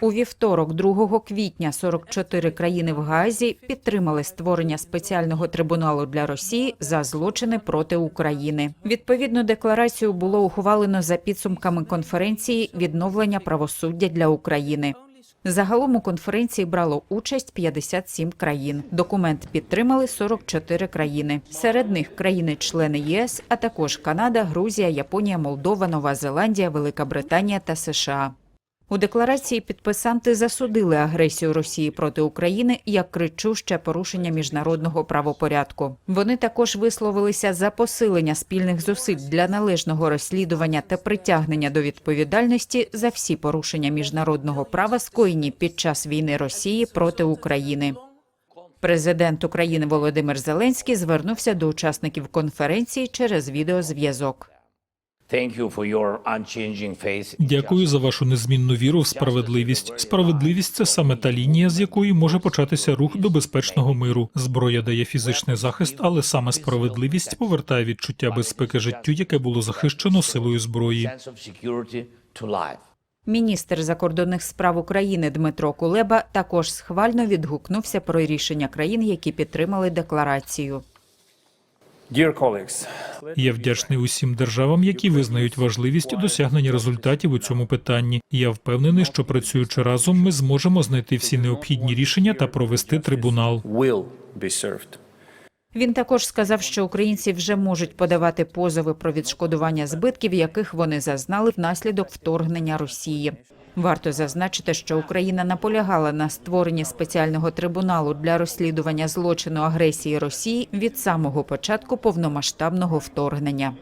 У вівторок, 2 квітня, 44 країни в Гаазі підтримали створення спеціального трибуналу для Росії за злочини проти України. Відповідну декларацію було ухвалено за підсумками конференції відновлення правосуддя для України. Загалом у конференції брало участь 57 країн. Документ підтримали 44 країни. Серед них країни-члени ЄС, а також Канада, Грузія, Японія, Молдова, Нова Зеландія, Велика Британія та США. У декларації підписанти засудили агресію Росії проти України як кричуще порушення міжнародного правопорядку. Вони також висловилися за посилення спільних зусиль для належного розслідування та притягнення до відповідальності за всі порушення міжнародного права, скоєні під час війни Росії проти України. Президент України Володимир Зеленський звернувся до учасників конференції через відеозв'язок. Дякую за вашу незмінну віру в справедливість. Справедливість це саме та лінія, з якої може початися рух до безпечного миру. Зброя дає фізичний захист, але саме справедливість повертає відчуття безпеки життю, яке було захищено силою зброї. Міністр закордонних справ України Дмитро Кулеба також схвально відгукнувся про рішення країн, які підтримали декларацію. Dear Я вдячний усім державам, які визнають важливість досягнення результатів у цьому питанні. Я впевнений, що працюючи разом, ми зможемо знайти всі необхідні рішення та провести трибунал. will be served. Він також сказав, що українці вже можуть подавати позови про відшкодування збитків, яких вони зазнали внаслідок вторгнення Росії. Варто зазначити, що Україна наполягала на створенні спеціального трибуналу для розслідування злочину агресії Росії від самого початку повномасштабного вторгнення.